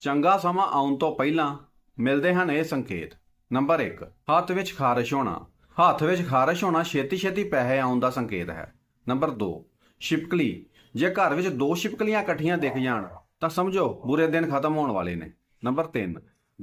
ਚੰਗਾ ਸਮਾਂ ਆਉਣ ਤੋਂ ਪਹਿਲਾਂ ਮਿਲਦੇ ਹਨ ਇਹ ਸੰਕੇਤ। ਨੰਬਰ 1 ਹੱਥ ਵਿੱਚ ਖਾਰਸ਼ ਹੋਣਾ। ਹੱਥ ਵਿੱਚ ਖਾਰਸ਼ ਹੋਣਾ ਛੇਤੀ-ਛੇਤੀ ਪੈਸੇ ਆਉਣ ਦਾ ਸੰਕੇਤ ਹੈ। ਨੰਬਰ 2 ਛਿਪਕਲੀ। ਜੇ ਘਰ ਵਿੱਚ ਦੋ ਛਿਪਕਲੀਆਂ ਇਕੱਠੀਆਂ ਦਿਖ ਜਾਣ, ਤਾਂ ਸਮਝੋ ਬੁਰੇ ਦਿਨ ਖਤਮ ਹੋਣ ਵਾਲੇ ਨੇ। ਨੰਬਰ 3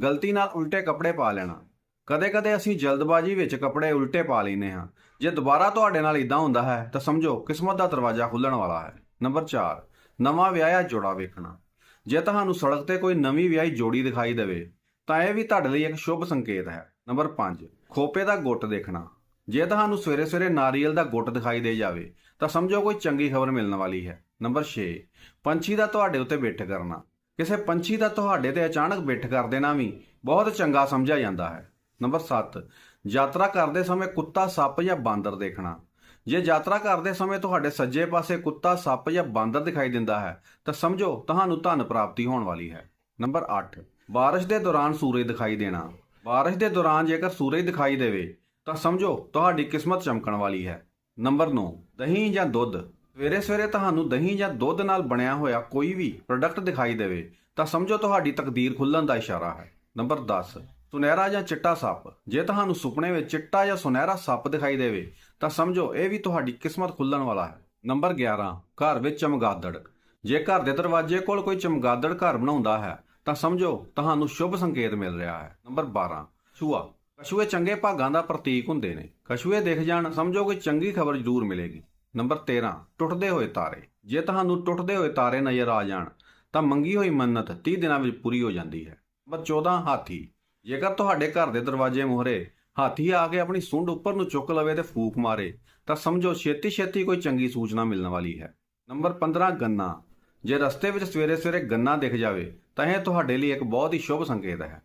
ਗਲਤੀ ਨਾਲ ਉਲਟੇ ਕੱਪੜੇ ਪਾ ਲੈਣਾ। ਕਦੇ-ਕਦੇ ਅਸੀਂ ਜਲਦਬਾਜ਼ੀ ਵਿੱਚ ਕੱਪੜੇ ਉਲਟੇ ਪਾ ਲੈਨੇ ਹਾਂ। ਜੇ ਦੁਬਾਰਾ ਤੁਹਾਡੇ ਨਾਲ ਇਦਾਂ ਹੁੰਦਾ ਹੈ, ਤਾਂ ਸਮਝੋ ਕਿਸਮਤ ਦਾ ਦਰਵਾਜ਼ਾ ਖੁੱਲਣ ਵਾਲਾ ਹੈ। ਨੰਬਰ 4 ਨਵਾਂ ਵਿਆਹਿਆ ਜੋੜਾ ਵੇਖਣਾ। ਜੇ ਤੁਹਾਨੂੰ ਸੜਕ ਤੇ ਕੋਈ ਨਵੀਂ ਵਿਆਹੀ ਜੋੜੀ ਦਿਖਾਈ ਦੇਵੇ, ਤਾਂ ਇਹ ਵੀ ਤੁਹਾਡੇ ਲਈ ਇੱਕ ਸ਼ੁਭ ਸੰਕੇਤ ਹੈ। ਨੰਬਰ 5 ਖੋਪੇ ਦਾ ਗੁੱਟ ਦੇਖਣਾ। ਜੇ ਤੁਹਾਨੂੰ ਸਵੇਰੇ-ਸਵੇਰੇ ਨਾਰੀਅਲ ਦਾ ਗੁੱਟ ਦਿਖਾਈ ਦੇ ਜਾਵੇ, ਤਾਂ ਸਮਝੋ ਕੋਈ ਚੰਗੀ ਖਬਰ ਮਿਲਣ ਵਾਲੀ ਹੈ। ਨੰਬਰ 6 ਪੰਛੀ ਦਾ ਤੁਹਾਡੇ ਉੱਤੇ ਬਿੱਠ ਕਰਨਾ। ਕਿਸੇ ਪੰਛੀ ਦਾ ਤੁਹਾਡੇ ਤੇ ਅਚਾਨਕ ਬਿੱਠ ਕਰ ਦੇਣਾ ਵੀ ਬਹੁਤ ਚੰਗਾ ਸਮਝਿਆ ਜਾਂਦਾ ਹੈ। ਨੰਬਰ 7 ਯਾਤਰਾ ਕਰਦੇ ਸਮੇਂ ਕੁੱਤਾ, ਸੱਪ ਜਾਂ ਬਾਂਦਰ ਦੇਖਣਾ। ਜੇ ਯਾਤਰਾ ਕਰਦੇ ਸਮੇਂ ਤੁਹਾਡੇ ਸੱਜੇ ਪਾਸੇ ਕੁੱਤਾ, ਸੱਪ ਜਾਂ ਬਾਂਦਰ ਦਿਖਾਈ ਦਿੰਦਾ ਹੈ, ਤਾਂ ਸਮਝੋ ਤੁਹਾਨੂੰ ਧਨ ਪ੍ਰਾਪਤੀ ਹੋਣ ਵਾਲੀ ਹੈ। ਨੰਬਰ 8 ਬਾਰਿਸ਼ ਦੇ ਦੌਰਾਨ ਸੂਰਜ ਦਿਖਾਈ ਦੇਣਾ। ਬਾਰਿਸ਼ ਦੇ ਦੌਰਾਨ ਜੇਕਰ ਸੂਰਜ ਦਿਖਾਈ ਦੇਵੇ, ਤਾਂ ਸਮਝੋ ਤੁਹਾਡੀ ਕਿਸਮਤ ਚਮਕਣ ਵਾਲੀ ਹੈ। ਨੰਬਰ 9 ਦਹੀਂ ਜਾਂ ਦੁੱਧ। ਸਵੇਰੇ ਸਵੇਰੇ ਤੁਹਾਨੂੰ ਦਹੀਂ ਜਾਂ ਦੁੱਧ ਨਾਲ ਬਣਿਆ ਹੋਇਆ ਕੋਈ ਵੀ ਪ੍ਰੋਡਕਟ ਦਿਖਾਈ ਦੇਵੇ, ਤਾਂ ਸਮਝੋ ਤੁਹਾਡੀ ਤਕਦੀਰ ਖੁੱਲਣ ਦਾ ਇਸ਼ਾਰਾ ਹੈ। ਨੰਬਰ 10 ਸੁਨਹਿਰਾ ਜਾਂ ਚਿੱਟਾ ਸੱਪ? ਜੇ ਤੁਹਾਨੂੰ ਸੁਪਨੇ ਵਿੱਚ ਚਿੱਟਾ ਜਾਂ ਸੁਨਹਿਰਾ ਸੱਪ ਦਿਖਾਈ ਦੇਵੇ, ਤਾਂ ਸਮਝੋ ਇਹ ਵੀ ਤੁਹਾਡੀ ਕਿਸਮਤ ਖੁੱਲਣ ਵਾਲਾ ਹੈ। ਨੰਬਰ 11 ਘਰ ਵਿੱਚ ਚਮਗਾਦੜ। ਜੇ ਘਰ ਦੇ ਦਰਵਾਜ਼ੇ ਕੋਲ ਕੋਈ ਚਮਗਾਦੜ ਘਰ ਬਣਾਉਂਦਾ ਹੈ, ਤਾਂ ਸਮਝੋ ਤੁਹਾਨੂੰ ਸ਼ੁਭ ਸੰਕੇਤ ਮਿਲ ਰਿਹਾ ਹੈ। ਨੰਬਰ 12 ਛੂਆ ਕਛੂਏ ਚੰਗੇ ਭਾਗਾਂ ਦਾ ਪ੍ਰਤੀਕ ਹੁੰਦੇ ਨੇ। ਕਛੂਏ ਦਿਖ ਜਾਣ, ਸਮਝੋ ਕੋਈ ਚੰਗੀ ਖਬਰ ਜ਼ਰੂਰ ਮਿਲੇਗੀ। ਨੰਬਰ 13 ਟੁੱਟਦੇ ਹੋਏ ਤਾਰੇ। ਜੇ ਤੁਹਾਨੂੰ ਟੁੱਟਦੇ ਹੋਏ ਤਾਰੇ ਨਜ਼ਰ ਆ ਜਾਣ, ਤਾਂ ਮੰਗੀ ਹੋਈ ਮੰਨਤ 30 ਦਿਨਾਂ ਵਿੱਚ ਪੂਰੀ ਹੋ ਜਾਂਦੀ ਹੈ। ਨੰਬਰ 14 ਹਾਥੀ। ਜੇਕਰ ਤੁਹਾਡੇ ਘਰ ਦੇ ਦਰਵਾਜ਼ੇ ਮੂਹਰੇ ਹਾਥੀ ਆ ਕੇ ਆਪਣੀ ਸੁੰਡ ਉੱਪਰ ਨੂੰ ਚੁੱਕ ਲਵੇ ਤੇ ਫੂਕ ਮਾਰੇ, ਤਾਂ ਸਮਝੋ ਛੇਤੀ ਛੇਤੀ ਕੋਈ ਚੰਗੀ ਸੂਚਨਾ ਮਿਲਣ ਵਾਲੀ ਹੈ। ਨੰਬਰ 15 ਗੰਨਾ। ਜੇ ਰਸਤੇ ਵਿੱਚ ਸਵੇਰੇ ਸਵੇਰੇ ਗੰਨਾ ਦਿਖ ਜਾਵੇ, ਤਾਂ ਇਹ ਤੁਹਾਡੇ ਲਈ ਇੱਕ ਬਹੁਤ ਹੀ ਸ਼ੁਭ ਸੰਕੇਤ ਹੈ।